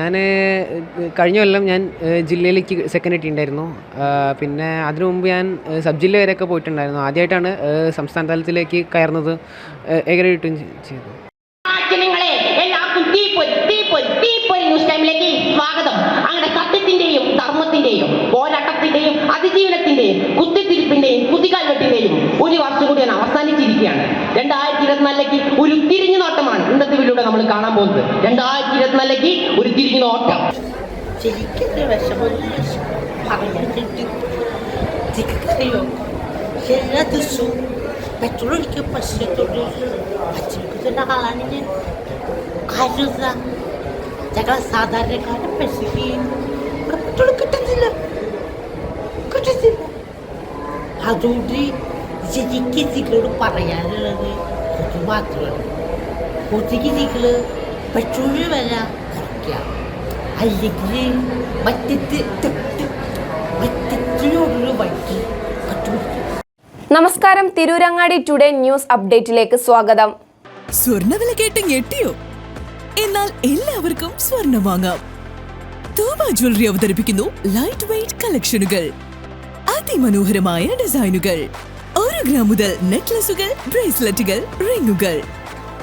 ഞാൻ കഴിഞ്ഞ കൊല്ലം ഞാൻ ജില്ലയിലേക്ക് സെക്കൻഡ് കിട്ടിയിട്ടുണ്ടായിരുന്നു പിന്നെ അതിനു മുമ്പ് ഞാൻ സബ് ജില്ല വരെയൊക്കെ പോയിട്ടുണ്ടായിരുന്നു. ആദ്യമായിട്ടാണ് സംസ്ഥാന തലത്തിലേക്ക് കയറുന്നത് ഗ്രേഡ് കിട്ടുകയും ചെയ്തു സ്വാഗതം. അങ്ങനെ സത്യത്തിന്റെയും ധർമ്മത്തിന്റെയും ഒരു വർഷം കൂടി ഞാൻ അവസാനിച്ചിരിക്കുകയാണ്. രണ്ടായിരത്തി ഇരുപത്തിനാലിലേക്ക് ഒരു തിരിഞ്ഞു നോട്ടമാണ് ഇന്നത്തെ വീഡിയോടെ നമ്മൾ കാണാൻ പോകുന്നത് രണ്ടായിരത്തി ഇരുപത്തിനാലിലേക്ക് ഒരു തിരിഞ്ഞു നോട്ടം. ശരിക്കും ചിക്കറിയോ എല്ലാ ദിവസവും പെട്രോൾ ഒഴിക്കാൻ പശുത്തുള്ളൂ പച്ചവെക്കുന്ന ആളാണ് ഞാൻ കാര്യം എന്താ ഞങ്ങളെ സാധാരണക്കാരെ പശുക്കുകയും പെട്രോൾ കിട്ടുന്നില്ല. കിട്ടുന്നില്ല. അതുകൊണ്ട് ശരിക്കും പറയാനുള്ളത് മാത്രമാണ്. ഒത്തിരി പെട്രോൾ വില കുറയ്ക്കുക. അല്ലെങ്കിൽ മറ്റത്ത് മറ്റത്തിനോടുള്ള വഴി കണ്ടുപിടിക്കുക. നമസ്കാരം. തിരൂരങ്ങാടി ടുഡേ ന്യൂസ് അപ്ഡേറ്റിലേക്ക് സ്വാഗതം. സ്വർണവില കേട്ട് ഞെട്ടിയോ? എന്നാൽ എല്ലാവർക്കും സ്വർണം വാങ്ങാം. തോമ ജ്വല്ലറി അവതരിപ്പിക്കുന്നു ലൈറ്റ് വെയ്റ്റ് കളക്ഷനുകൾ അതിമനോഹരമായ ഡിസൈനുകൾ ഒരു ഗ്രാം മുതൽ നെക്ലസുകൾ ബ്രേസ്ലെറ്റുകൾ റിങ്ങുകൾ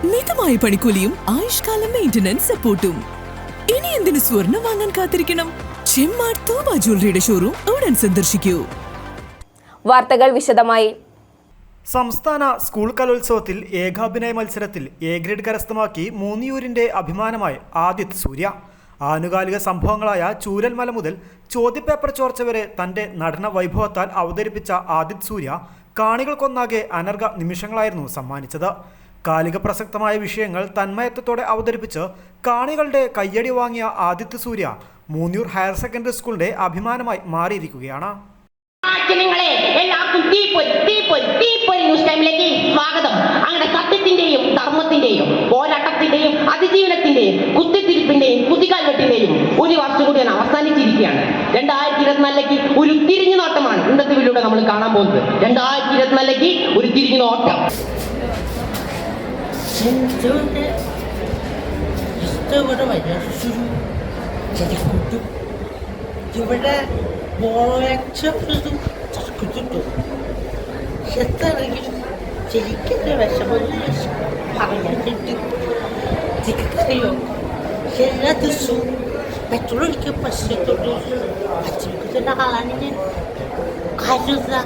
മിതമായ പണിക്കൂലിയും ആയുഷ്കാല മെയിന്റനൻസ് സപ്പോർട്ടും ഇനി എന്തിനു സ്വർണം വാങ്ങാൻ കാത്തിരിക്കണം? ചെമ്മാർ തോബ ജ്വല്ലറിയുടെ ഷോറൂം ഉടൻ സന്ദർശിക്കൂ. വാർത്തകൾ വിശദമായി. സംസ്ഥാന സ്കൂൾ കലോത്സവത്തിൽ ഏകാഭിനയ മത്സരത്തിൽ എ ഗ്രേഡ് കരസ്ഥമാക്കി മൂന്നിയൂരിന്റെ അഭിമാനമായി ആദിത് സൂര്യ. ആനുകാലിക സംഭവങ്ങളായ ചൂരൽമല മുതൽ ചോദ്യപേപ്പർ ചോർച്ച വരെ തന്റെ നടന വൈഭവത്താൽ അവതരിപ്പിച്ച ആദിത് സൂര്യ കാണികൾക്കൊന്നാകെ അനർഘ നിമിഷങ്ങളായിരുന്നു സമ്മാനിച്ചത്. കാലിക പ്രസക്തമായ വിഷയങ്ങൾ തന്മയത്വത്തോടെ അവതരിപ്പിച്ച് കാണികളുടെ കയ്യടി വാങ്ങിയ ആദിത്യ സൂര്യ മൂന്നൂർ ഹയർ സെക്കൻഡറി സ്കൂളിന്റെ അഭിമാനമായി മാറിയിരിക്കുകയാണ്. ജനങ്ങളെ എല്ലാവർക്കും സ്വാഗതം. ഒരു ഒരു തിരിഞ്ഞു നോട്ടമാണ് ഇന്നത്തെ വീഡിയോടെ നമ്മൾ കാണാൻ പോകുന്നത്. രണ്ടായിരത്തി ഇരുപത്തിനാലിലേക്ക് ഒരു തിരിഞ്ഞു നോട്ടം എന്തുകൊണ്ട് ഇഷ്ടവിടെ വരാശുരു ചരിക്കുട്ടും ഇവിടെ ബോളച്ചും ചർക്കുട്ടും എത്രയെങ്കിലും ശരിക്കും വിഷമമില്ല പറയാൻ കിട്ടി ചിക്കറിയോ എല്ലാ ദിവസവും പെട്രോൾ ഒഴിക്കാൻ പശുത്തുള്ളൂ പച്ചവെക്കുന്ന ആളാണ് ഞാൻ കാര്യം എന്താ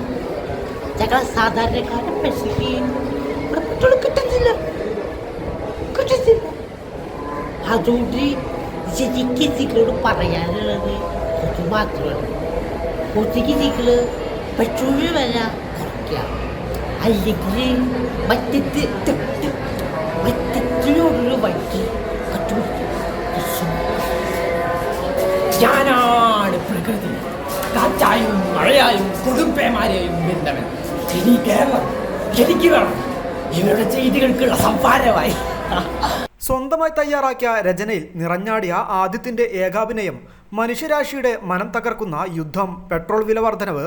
ഞങ്ങളെ സാധാരണക്കാരെ പശുക്കുകയും ഇവിടെ പെട്രോൾ കിട്ടുന്നില്ല കിട്ടുന്നില്ല അതുകൊണ്ട് ശരിക്ക് ചിക്കളോട് പറയാനുള്ളത് അത് മാത്രമാണ്. ഒത്തിരി നിങ്ങൾ പെട്രോളിന് വില കുറയ്ക്കുക. അല്ലെങ്കിൽ മറ്റത്ത് മറ്റത്തിനോടുള്ള വഴി കണ്ടുപിടിക്കുക. ഞാനാണ് പ്രകൃതി. കാറ്റായും മഴയായും കൊടുപ്പേമാരെയും ബന്ധമെന്ന് ഇനി കേരളം എനിക്ക് വേണം. ഇവരുടെ ചെയ്തികൾക്കുള്ള സംഭാരമായി സ്വന്തമായി തയ്യാറാക്കിയ രചനയിൽ നിറഞ്ഞാടിയ ആദ്യത്തിന്റെ ഏകാഭിനയം മനുഷ്യരാശിയുടെ മനം തകർക്കുന്ന യുദ്ധം പെട്രോൾ വില വർധനവ്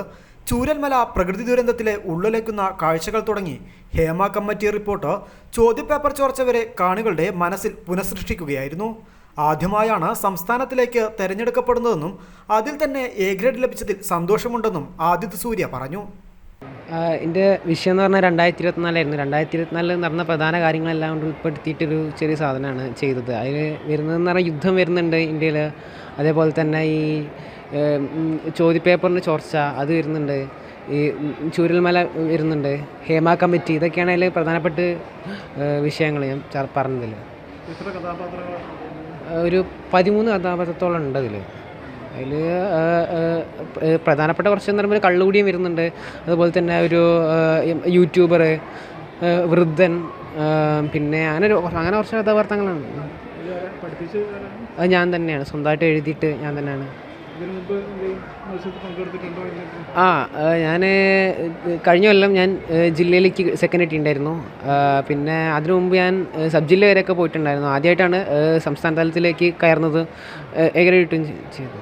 ചൂരൽമല പ്രകൃതി ദുരന്തത്തിലെ ഉള്ളിലേക്കുന്ന കാഴ്ചകൾ തുടങ്ങി ഹേമ കമ്മിറ്റി റിപ്പോർട്ട് ചോദ്യപേപ്പർ ചോർച്ച വരെ കാണികളുടെ മനസ്സിൽ പുനഃസൃഷ്ടിക്കുകയായിരുന്നു. ആദ്യമായാണ് സംസ്ഥാനത്തിലേക്ക് തെരഞ്ഞെടുക്കപ്പെടുന്നതെന്നും അതിൽ തന്നെ എ ഗ്രേഡ് ലഭിച്ചതിൽ സന്തോഷമുണ്ടെന്നും ആദിത്യ സൂര്യ പറഞ്ഞു. എന്റെ വിഷയം എന്ന് പറഞ്ഞാൽ രണ്ടായിരത്തി ഇരുപത്തിനാലായിരുന്നു രണ്ടായിരത്തി ഇരുപത്തിനാലിൽ നടന്ന പ്രധാന കാര്യങ്ങളെല്ലാം കൊണ്ട് ഉൾപ്പെടുത്തിയിട്ടൊരു ചെറിയ സാധനമാണ് ചെയ്തത്. അതിൽ വരുന്നതെന്ന് പറഞ്ഞാൽ യുദ്ധം വരുന്നുണ്ട് ഇന്ത്യയിൽ. അതേപോലെ തന്നെ ഈ ചോദ്യപേപ്പറിന് ചോർച്ച അത് വരുന്നുണ്ട്. ഈ ചൂരൽമല വരുന്നുണ്ട്. ഹേമ കമ്മിറ്റി ഇതൊക്കെയാണ് അതിൽ പ്രധാനപ്പെട്ട വിഷയങ്ങൾ ഞാൻ പറഞ്ഞതിൽ. ഒരു പതിമൂന്ന് കഥാപാത്രത്തോളം ഉണ്ട് അതിൽ. അതിൽ പ്രധാനപ്പെട്ട കുറച്ച് എന്ന് പറയുമ്പോൾ കള്ളുകൂടിയും വരുന്നുണ്ട്. അതുപോലെ തന്നെ ഒരു യൂട്യൂബർ വൃദ്ധൻ പിന്നെ അങ്ങനെ ഒരു അങ്ങനെ കുറച്ച് കഥാപാത്രങ്ങളാണ് അത് ഞാൻ തന്നെയാണ്. സ്വന്തമായിട്ട് എഴുതിയിട്ട് ഞാൻ തന്നെയാണ്. ആ ഞാൻ കഴിഞ്ഞ കൊല്ലം ഞാൻ ജില്ലയിലേക്ക് സെക്കൻഡ് കിട്ടിയിട്ടുണ്ടായിരുന്നു പിന്നെ അതിനു മുമ്പ് ഞാൻ സബ് ജില്ല വരെയൊക്കെ പോയിട്ടുണ്ടായിരുന്നു. ആദ്യമായിട്ടാണ് സംസ്ഥാന തലത്തിലേക്ക് കയറുന്നത് ഏഹ്, എ ഗ്രേഡ് കിട്ടുകയും ചെ- ചെയ്തു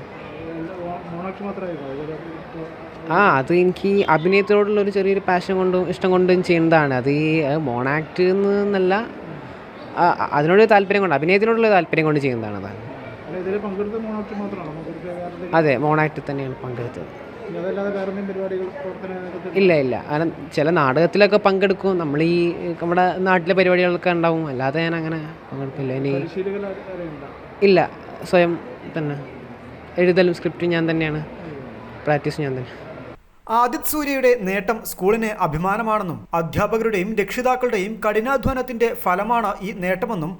ആ അത് എനിക്ക് അഭിനയത്തോടുള്ള ഒരു ചെറിയൊരു പാഷൻ കൊണ്ടും ഇഷ്ടം കൊണ്ടും ചെയ്യുന്നതാണ്. അത് ഈ ആക്ട് എന്നല്ല അതിനോട് താല്പര്യം കൊണ്ട് അഭിനയത്തിനോടുള്ള താല്പര്യം കൊണ്ട് ചെയ്യുന്നതാണ് അതാണ്. അതെ മോൺ അതെ മോണാക്ട് തന്നെയാണ് പങ്കെടുത്തത്. ഇല്ല ഇല്ല. കാരണം ചില നാടകത്തിലൊക്കെ പങ്കെടുക്കും. നമ്മൾ ഈ നമ്മുടെ നാട്ടിലെ പരിപാടികളൊക്കെ ഉണ്ടാവും. അല്ലാതെ ഞാൻ അങ്ങനെ പങ്കെടുക്കില്ല ഇനി ഇല്ല സ്വയം തന്നെ. എഴുതലും സ്ക്രിപ്റ്റും ഞാൻ തന്നെയാണ്. പ്രാക്ടീസ് ഞാൻ തന്നെ. ആദിത് സൂര്യയുടെ നേട്ടം സ്കൂളിന് അഭിമാനമാണെന്നും അധ്യാപകരുടെയും രക്ഷിതാക്കളുടെയും കഠിനാധ്വാനത്തിന്റെ ഫലമാണ് ഈ നേട്ടമെന്നും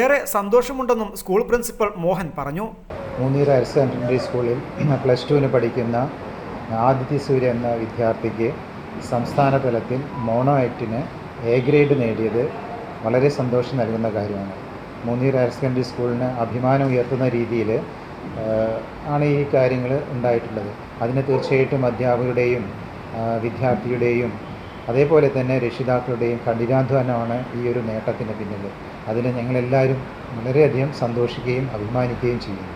ഏറെ സന്തോഷമുണ്ടെന്നും സ്കൂൾ പ്രിൻസിപ്പൽ മോഹൻ പറഞ്ഞു. മൂന്നീർ ഹയർ സെക്കൻഡറി സ്കൂളിൽ പ്ലസ് ടുവിന് പഠിക്കുന്ന ആദിത്യ സൂര്യ എന്ന വിദ്യാർത്ഥിക്ക് സംസ്ഥാന തലത്തിൽ മോണോ ആക്ടിന് എ ഗ്രേഡ് നേടിയത് വളരെ സന്തോഷം നൽകുന്ന കാര്യമാണ്. മൂന്നീർ ഹയർ സെക്കൻഡറി സ്കൂളിന് അഭിമാനം ഉയർത്തുന്ന രീതിയിൽ ആണ് ഈ കാര്യങ്ങൾ ഉണ്ടായിട്ടുള്ളത്. അതിന് തീർച്ചയായിട്ടും അധ്യാപകരുടെയും വിദ്യാർത്ഥിയുടെയും അതേപോലെ തന്നെ രക്ഷിതാക്കളുടെയും കഠിനാധ്വാനമാണ് ഈ ഒരു നേട്ടത്തിന് പിന്നിൽ. അതിൽ ഞങ്ങളെല്ലാവരും വളരെയധികം സന്തോഷിക്കുകയും അഭിമാനിക്കുകയും ചെയ്യുന്നു.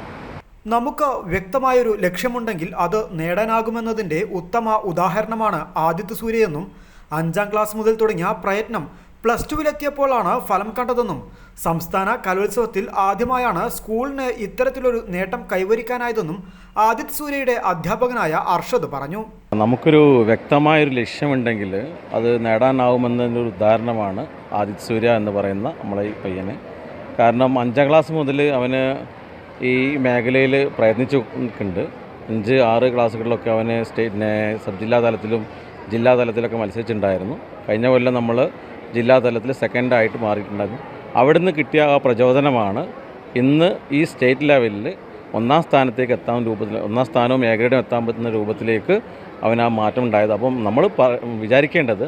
നമുക്ക് വ്യക്തമായൊരു ലക്ഷ്യമുണ്ടെങ്കിൽ അത് നേടാനാകുമെന്നതിന്റെ ഉത്തമ ഉദാഹരണമാണ് ആദിത്യ സൂര്യയെന്നും അഞ്ചാം ക്ലാസ് മുതൽ തുടങ്ങിയ പ്രയത്നം പ്ലസ് ടുവിലെത്തിയപ്പോഴാണ് ഫലം കണ്ടതെന്നും സംസ്ഥാന കലോത്സവത്തിൽ ആദ്യമായാണ് സ്കൂളിന് ഇത്തരത്തിലൊരു നേട്ടം കൈവരിക്കാനായതെന്നും ആദിത് സൂര്യയുടെ അധ്യാപകനായ അർഷദ് പറഞ്ഞു. നമുക്കൊരു വ്യക്തമായൊരു ലക്ഷ്യമുണ്ടെങ്കിൽ അത് നേടാനാവുമെന്നൊരു ഉദാഹരണമാണ് ആദിത് സൂര്യ എന്ന് പറയുന്ന നമ്മളെ ഈ പയ്യന്. കാരണം അഞ്ചാം ക്ലാസ് മുതൽ അവന് ഈ മേഖലയിൽ പ്രയത്നിച്ചു നിൽക്കുന്നുണ്ട് അഞ്ച് ആറ് ക്ലാസ്സുകളിലൊക്കെ അവന് സ്റ്റേറ്റിനെ സബ് ജില്ലാ തലത്തിലും ജില്ലാ തലത്തിലൊക്കെ മത്സരിച്ചിട്ടുണ്ടായിരുന്നു. കഴിഞ്ഞ കൊല്ലം നമ്മൾ ജില്ലാ തലത്തിൽ സെക്കൻഡായിട്ട് മാറിയിട്ടുണ്ടായിരുന്നു. അവിടുന്ന് കിട്ടിയ ആ പ്രചോദനമാണ് ഇന്ന് ഈ സ്റ്റേറ്റ് ലെവലിൽ ഒന്നാം സ്ഥാനത്തേക്ക് എത്താൻ രൂപത്തിൽ ഒന്നാം സ്ഥാനവും ഏകരയും എത്താൻ പറ്റുന്ന രൂപത്തിലേക്ക് അവൻ ആ മാറ്റം ഉണ്ടായത്. അപ്പം നമ്മൾ വിചാരിക്കേണ്ടത്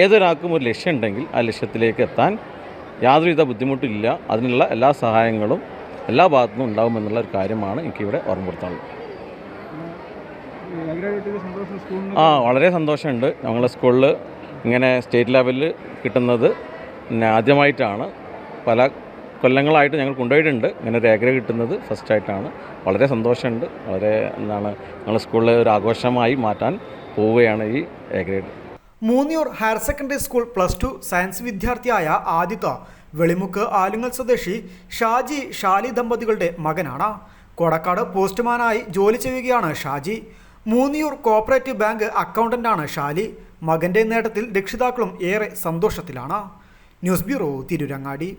ഏതൊരാൾക്കും ഒരു ലക്ഷ്യം ഉണ്ടെങ്കിൽ ആ ലക്ഷ്യത്തിലേക്ക് എത്താൻ യാതൊരുവിധ ബുദ്ധിമുട്ടില്ല അതിനുള്ള എല്ലാ സഹായങ്ങളും എല്ലാ ഭാഗത്തുനിന്നും ഉണ്ടാകുമെന്നുള്ള ഒരു കാര്യമാണ് എനിക്കിവിടെ ഓർമ്മപ്പെടുത്താനുള്ളത് ആ വളരെ സന്തോഷമുണ്ട്. ഞങ്ങളുടെ സ്കൂളിൽ ഇങ്ങനെ സ്റ്റേറ്റ് ലെവലിൽ കിട്ടുന്നത് ആദ്യമായിട്ടാണ്. പല കൊല്ലങ്ങളായിട്ട് ഞങ്ങൾ കൊണ്ടുപോയിട്ടുണ്ട്. ഇങ്ങനെ ഒരു ഏകര കിട്ടുന്നത് ഫസ്റ്റായിട്ടാണ്. വളരെ സന്തോഷമുണ്ട്. വളരെ എന്താണ് ഞങ്ങൾ സ്കൂളിലെ ഒരു ആഘോഷമായി മാറ്റാൻ പോവുകയാണ് ഈ ആഗ്രഹം. Moonniyur higher secondary school plus two science വിദ്യാർത്ഥിയായ ആദിത്യ വെളിമുക്ക് ആലുങ്ങൽ സ്വദേശി ഷാജി ഷാലി ദമ്പതികളുടെ മകനാണ്. കൊടക്കാട് പോസ്റ്റ്മാനായി ജോലി ചെയ്യുകയാണ് ഷാജി. മൂന്നിയൂർ കോപ്പറേറ്റീവ് ബാങ്ക് അക്കൗണ്ടന്റാണ് ഷാലി. മകന്റെ നേട്ടത്തിൽ രക്ഷിതാക്കളും ഏറെ സന്തോഷത്തിലാണ്. News bureau Tirurangadi.